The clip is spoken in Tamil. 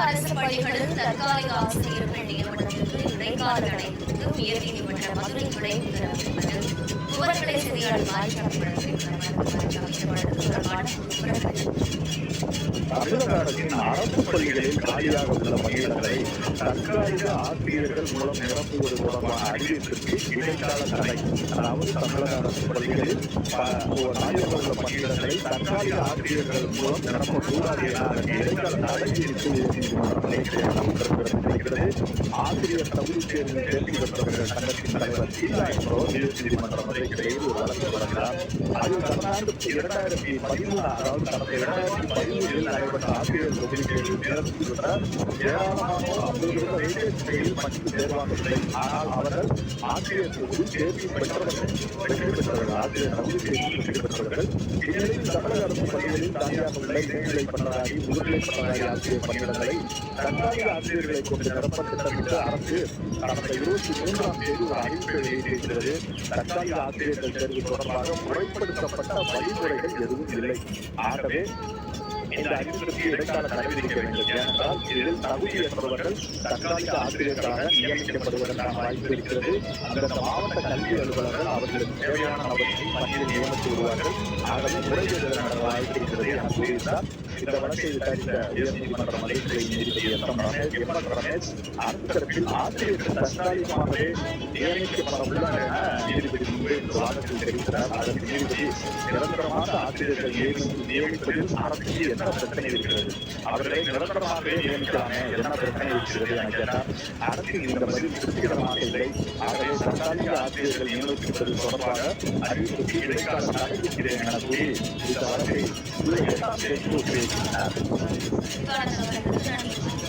அரசு பள்ளிகளில் தற்காலிக ஆசிரியர்கள் நியமனத்திற்கு இடைக்கால தடைக்கு உயர்நீதிமன்ற மதுரை கிளை உத்தரவிட்டுள்ளது விவரங்களை செய்தியாளர் மாரிக்கப்படவில்லை தொடர்பான விவரங்கள் தமிழக அரசின் அரசு பள்ளிகளில் காலியாக உள்ள பணியிடங்களை தற்காலிக ஆசிரியர்கள் மூலம் நிரப்புவது தொடர்பான அறிவிப்பிற்கு இடைக்கால தடை. அதாவது தமிழக அரசு பள்ளிகளில் காலியாக உள்ள பணியிடங்களை தற்காலிக ஆசிரியர்கள் மூலம் நிரப்பக்கூடாது என இடைக்கால தடை விதித்து உயர்நீதிமன்றம் நேற்று உத்தரவிடப்பட்டிருக்கிறது ஆசிரியர் தகுதி தேர்வு தேர்ச்சி பெற்றவர்கள் சங்கத்தின் தலைவர் சீலா இடையில் ஒரு வழக்கு தொடர்கிறார் அதில் கடந்த ஆண்டு இரண்டாயிரத்தி பதிமூணு அதாவது கடந்த இரண்டாயிரத்தி பதிமூணில் நடைபெற்ற ஆசிரியர் தொகுதி தேர்வில் தேர்ச்சி ஏராளமானோர் அப்போதிருந்த ரயில்வே துறையில் தேர்வாகவில்லை ஆனால் அவர்கள் ஆசிரியர் தொகுதி தேர்ச்சி பெற்றவர்கள் வெற்றி பெற்றவர்கள் ஆசிரியர் தகுதி தேர்வில் வெற்றி பெற்றவர்கள் இந்நிலையில் தமிழக அரசு பள்ளிகளில் காலியாக உள்ள இடைநிலை பட்டதாரி முதுநிலை பட்டதாரி ஆசிரியர் பணியிடங்களை தற்காலிக ஆசிரியர்களை கொண்டு நிரப்ப திட்டமிட்டு அரசு கடந்த இருபத்தி மூன்றாம் தேதி ஒரு அறிவிப்பை வெளியிட்டிருக்கிறது. தற்காலிக ஆசிரியர்கள் தேர்வு தொடர்பாக முறைப்படுத்தப்பட்ட வழிமுறைகள் எதுவும் இல்லை. ஆகவே இந்த அறிவிப்பிற்கு இடைக்கால தடை விதிக்க வேண்டும். ஏனென்றால் இதில் தகுதியற்றவர்கள் தற்காலிக ஆசிரியர்களாக நியமிக்கப்படுவதற்கான வாய்ப்பு இருக்கிறது. அந்தந்த மாவட்ட கல்வி அலுவலர்கள் அவர்களுக்கு தேவையான நபர்களை பணியில் நியமித்து விடுவார்கள். ஆகவே முறைகேடு நடந்த வாய்ப்பு இருக்கிறது என கூறியிருந்தார். இந்த வழக்கை விசாரித்த உயர்நீதிமன்ற மலைத்துறை நீதிபதி எம் எம் ரமேஷ் எம் ஆசிரியர்கள் தற்காலிகமாகவே நியமிக்கப்பட என நீதிபதி முன்பு வாதத்தில் தெரிவித்தார் அதற்கு நீதிபதி நிரந்தரமாக ஆசிரியர்கள் நியமிப்பதில் அரசுக்கு என்ன பிரச்சனை இருக்கிறது அவர்களை நிரந்தரமாகவே நியமிக்கலாமே என்ன பிரச்சனை இருக்கிறது என கேட்டார் அரசின் இந்த பதில் திருப்திகரமாக இல்லை ஆகவே தற்காலிக ஆசிரியர்கள் நியமிப்பது தொடர்பாக அறிவிப்புக்கு இடைக்கால என கூறி இந்த வழக்கை எட்டாம் தேதி